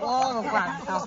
Ô, quảng sao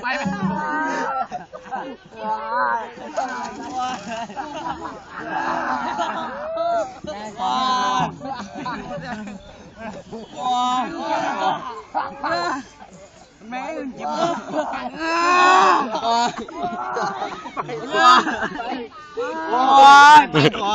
ไปไปแม่งเจ็บโอ้ยไปขอ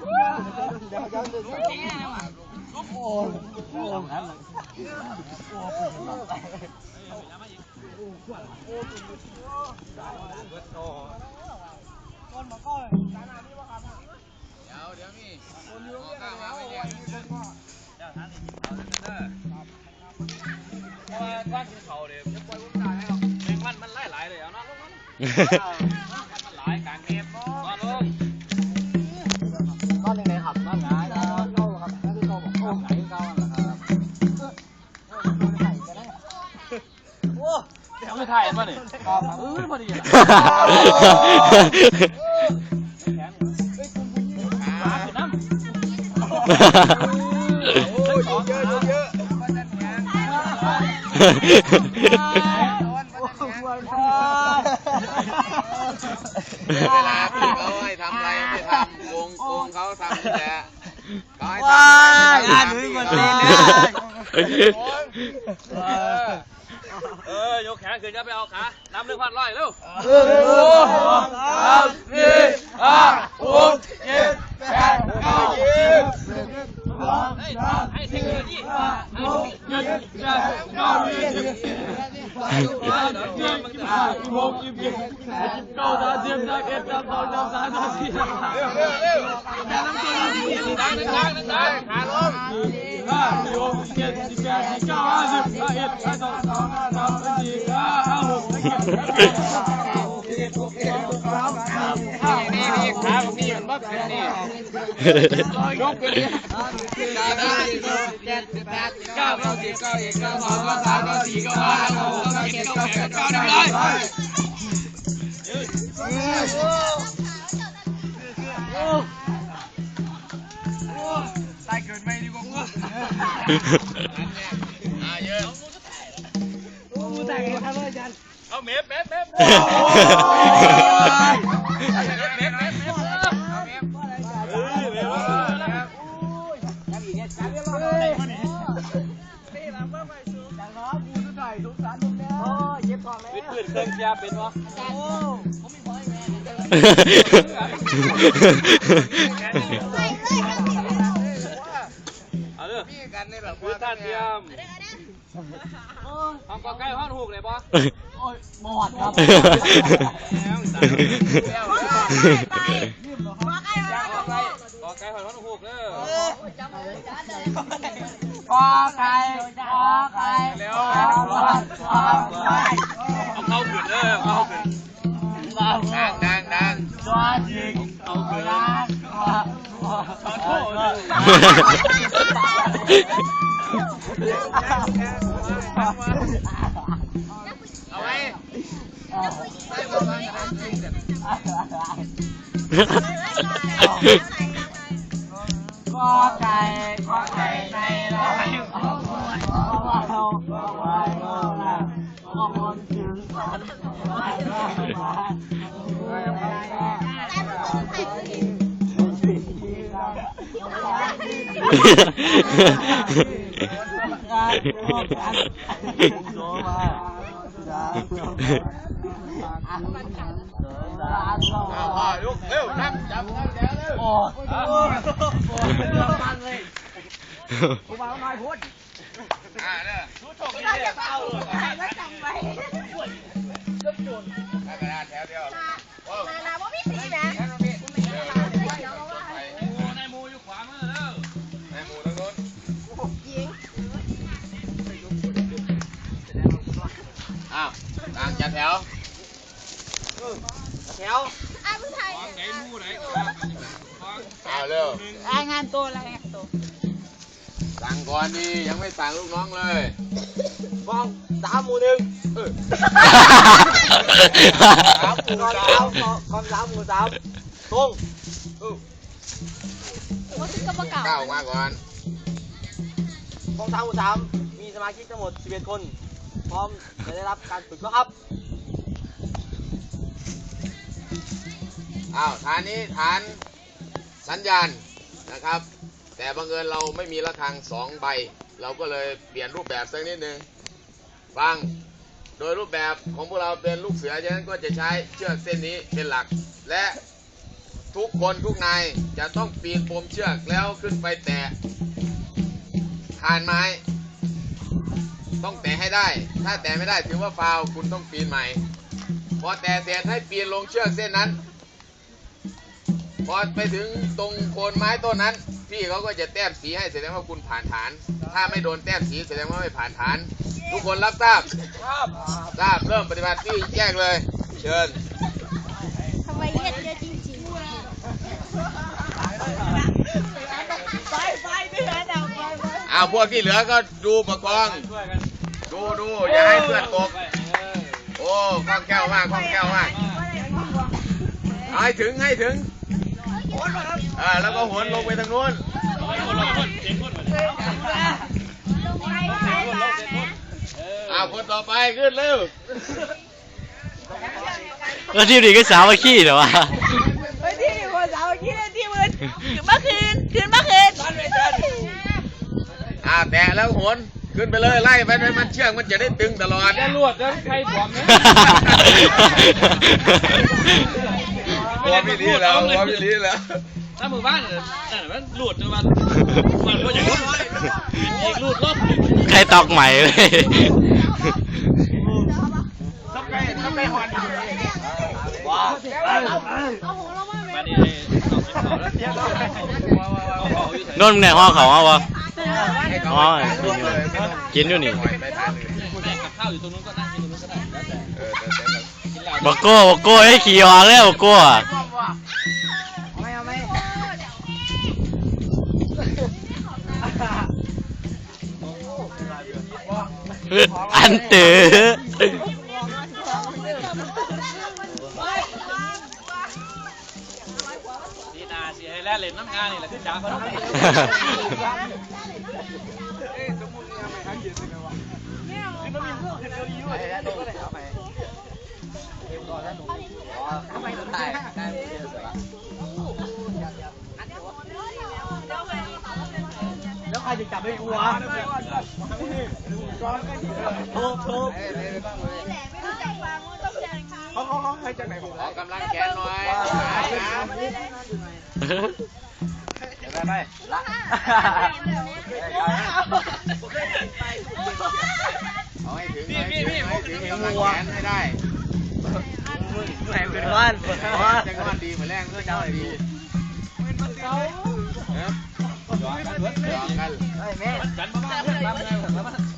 กินเขาเลยจะปล่อยผมตายแล้วแมงมันมันไล่หลายเลยเอาเนาะลงมันมันหลายกลางเทปนอนลงนอนยังไงครับนอนหงายนอนเก้าครับนั่นคือเก้าบอกนอนหงายเก้าอันละครับเดี๋ยวไม่ถ่าย มาเนี่ยเออพอดีละขาขึ้นน้ำเวลาพี่เขาให้ทำอะไรไม่ทำโกงโกงเขาทำแต่เขาให้ทำว้ายอ่านไม่ดูทำมันพี่ดีเขา เลยเออยกแขนขึ้นจะไปเอาขาน้ำหนึ่งพันร้อยเร็วสามสี่ห้าหกเจ็ดแปดเก้าสิบให้ให้เทคโนโลยีดังดังดัง ขาลงนี่นี่ขาของนี่มันบักขึ้นนี่ยกไปดิเก้าห้าเจ็ดแปดเก้าเก้าสิบเก้าเอ็ดเก้าสองเก้าสามเก้าสี่เก้าห้าเก้าหกเก้าเจ็ดเก้าแปดเก้าเก้าร้อยตายเกิดไม่ดีกว่ากูอ่าเยอะเอาเมฟเมฟเมฟเมฟเมฟวิดพื้นเครื่องเสียเป็นวะเอาเด้อพี่กันนี่แหละพื้นานเทียมห้องกอไก่ห้องหูกเลยปะบอดครับกอไก่ห้องหูกเด้อกอไก่กอไก่เร็วกอไก่เอาเข้าขึ้นเด้อเข้าขึ้นดังดังดังจอจิกเอาขึ้นขอโทษเอาไว้กอไก่กอไก่ในร้อยขอโทษขอเราขอไว้ขอเราขอคนถึงสอนขอให้เรามาเอาพ่อลุกเร็วนั่งจับนั่งแถวเร็วโอ้โหมันเลยอ่าเนี่ยเราจะเอาใครก็จำไว้กระดาษ แถวเดียวโอ้นานาว่าไม่สีแหม จัดแถวอะผู้ชายขวางไหนมูไหนขวางขวางเอาเร็วรายงานตัวรายงานตัวสั่งก่อนดียังไม่สั่งลูกน้องเลยฟองสามหมูหนึ่งเออสามหมูสามกองสามหมูสามตรงว่าซื้อกระเป๋าเก่าก้าวออกมาก่อนกองสามหมูสามมีสมาชิกทั้งหมด11คน พร้อมจะได้รับการฝึกแล้วครับ อ้าวฐานนี้ฐานสัญญาณนะครับ แต่บังเอิญเราไม่มีระฆังสองใบ เราก็เลยเปลี่ยนรูปแบบสักนิดนึงฟังโดยรูปแบบของพวกเราเป็นลูกเสือฉะนั้นก็จะใช้เชือกเส้นนี้เป็นหลัก และทุกคนทุกนายจะต้องปีนปมเชือกแล้วขึ้นไปแตะคานไม้ ต้องแตะให้ได้ ถ้าแตะไม่ได้ถือว่าฟาวล์คุณต้องปีนใหม่ พอแตะเสร็จให้ปีนลงเชือกเส้นนั้น พอไปถึงตรงโคนไม้ต้นนั้น พี่เขาก็จะแต้มสีให้แสดงว่าคุณผ่านฐาน ถ้าไม่โดนแต้มสีแสดงว่าไม่ผ่านฐาน ทุกคนรับทราบ ทราบเริ่มปฏิบัติที่แยกเลย เชิญทำไมเย็ดเยอะจริงๆ ไปไปไปหาดาวไปไปเอาพวกที่เหลือก็ดูประกองช่วยกัน ดูดูอย่าให้เพื่อนตก โอ้คล่องแคล่วมากคล่องแคล่วมากเอาให้ถึงให้ถึงอ่าแล้วก็หวนลงไปทางนู้นลงไปไปไปนะอ่าคนต่อไปขึ้นเร็วแล้วทีมนี้ก็สาวมาขี้เหรอวะเฮ้ยที่คนสาวที่ที่มือเมื่อคืนคืนเมื่อคืนอ่าแตะแล้วหวน ขึ้นไปเลยไล่ไปให้มันเชือกมันจะได้ตึงตลอด จะลวดจะใครผอมไหมหัวพี่ลีแล้วหัวพี่ลีแล้วถ้ามือบ้านเนี่ยนั่นมันหลุดจนมันมันก็อย่างนี้อีกหลุดรอบใครตอกใหม่เลยว้าเอาหัวเรามาไหมมาดิเอาเขาอยู่นนท์เนี่ยห้องเขาเอาวะให้เขา อ๋อไปเลยกินอยู่นี่ปล่อยไปทางอื่นกับข้าวอยู่ตรงนู้นก็นั่งกินตรงนู้นก็ได้แล้วแต่เออแต่แต่กินเหล้าบอกโก้บอกโก้ให้ขี่ออกแล้วบอกโก้อะไม่เอาไม่อันตือดีนาสิให้แล่เล่นน้ำงานนี่แหละคือจ้าเขาต้อง ไปแล้วลูกเอาไปเดี๋ยวก่อนแล้วลูกเอาไปตายได้สวยแล้วใครจะจับให้กูวะทุบทุบเขาเขาเขาใครจากไหนของขอกำลังแขนหน่อยหาหาไปไปละเอาให้ถึงให้ ถึงให้ถึงกำลังแขนให้ได้แข่งเป็นวันจะงอนดีเหมือนแรงก็จะดียอมกันแม่กันมาบ้างทำไง